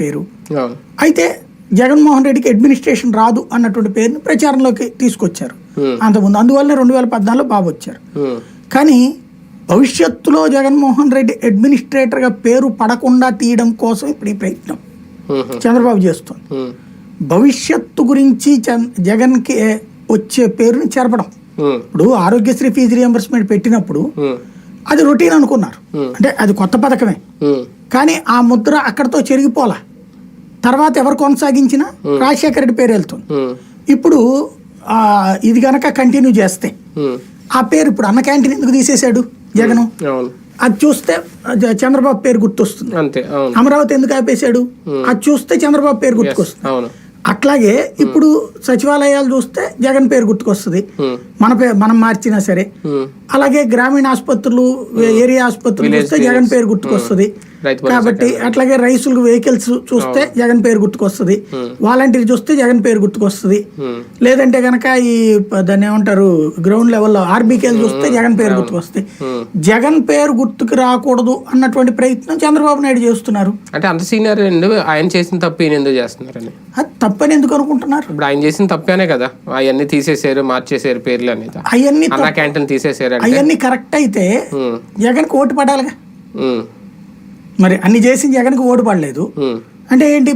పేరు. అయితే జగన్మోహన్ రెడ్డికి అడ్మినిస్ట్రేషన్ రాదు అన్నటువంటి పేరుని ప్రచారంలోకి తీసుకొచ్చారు. అంతకుముందు అందువల్ల రెండు వేల పద్నాలుగులో బాబు వచ్చారు. కానీ భవిష్యత్తులో జగన్మోహన్ రెడ్డి అడ్మినిస్ట్రేటర్గా పేరు పడకుండా తీయడం కోసం ఇప్పుడు ఈ ప్రయత్నం చంద్రబాబు చేస్తుంది. భవిష్యత్తు గురించి జగన్కి వచ్చే పేరుని చెరపడం. ఇప్పుడు ఆరోగ్యశ్రీ ఫీజు రియంబర్స్మెంట్ పెట్టినప్పుడు అది రొటీన్ అనుకున్నారు. అంటే అది కొత్త పథకమే. కానీ ఆ ముద్ర అక్కడతో చెరిగిపోలా. తర్వాత ఎవరు కొనసాగించినా రాజశేఖర రెడ్డి పేరు వెళ్తుంది. ఇప్పుడు ఆ, ఇది గనక కంటిన్యూ చేస్తే ఆ పేరు ఇప్పుడు అన్న క్యాంటీన్ ఎందుకు తీసేశాడు జగను? అది చూస్తే చంద్రబాబు పేరు గుర్తొస్తుంది. అమరావతి ఎందుకు ఆపేశాడు? అది చూస్తే చంద్రబాబు పేరు గుర్తుకొస్తుంది. అట్లాగే ఇప్పుడు సచివాలయాలు చూస్తే జగన్ పేరు గుర్తుకొస్తుంది. మన పే మనం మార్చినా సరే. అలాగే గ్రామీణ ఆసుపత్రులు ఏరియా ఆసుపత్రులు చూస్తే జగన్ పేరు గుర్తుకొస్తుంది. రైతు భరోసా కాబట్టి అట్లాగే రైతులు వెహికల్స్ చూస్తే జగన్ పేరు గుర్తుకొస్తుంది. వాలంటీర్ చూస్తే జగన్ పేరు గుర్తుకొస్తుంది. లేదంటే గనక ఈ దాన్ని ఏమంటారు గ్రౌండ్ లెవెల్లో ఆర్బీకేలు చూస్తే జగన్ పేరు గుర్తుకొస్తుంది. జగన్ పేరు గుర్తుకు రాకూడదు అన్నటువంటి ప్రయత్నం చంద్రబాబు నాయుడు చేస్తున్నారు. అంటే అంత సీనియర్ ఆయన చేసిన తప్పు ఈయన ఎందుకు చేస్తున్నారని? అది తప్పని ఎందుకు అనుకుంటున్నారు? ఇప్పుడు ఆయన చేసిన తప్పేనే కదా. అవన్నీ తీసేసారు మార్చేసారు పేర్లు అనేది అవన్నీ అన్నా క్యాంటీన్ తీసేసారు అవన్నీ కరెక్ట్ అయితే ఉమ్, జగన్కి ఓటు పడాలిగా. మరి అన్ని చేసి జగన్కి ఓటు పడలేదు. అంటే ఏంటి?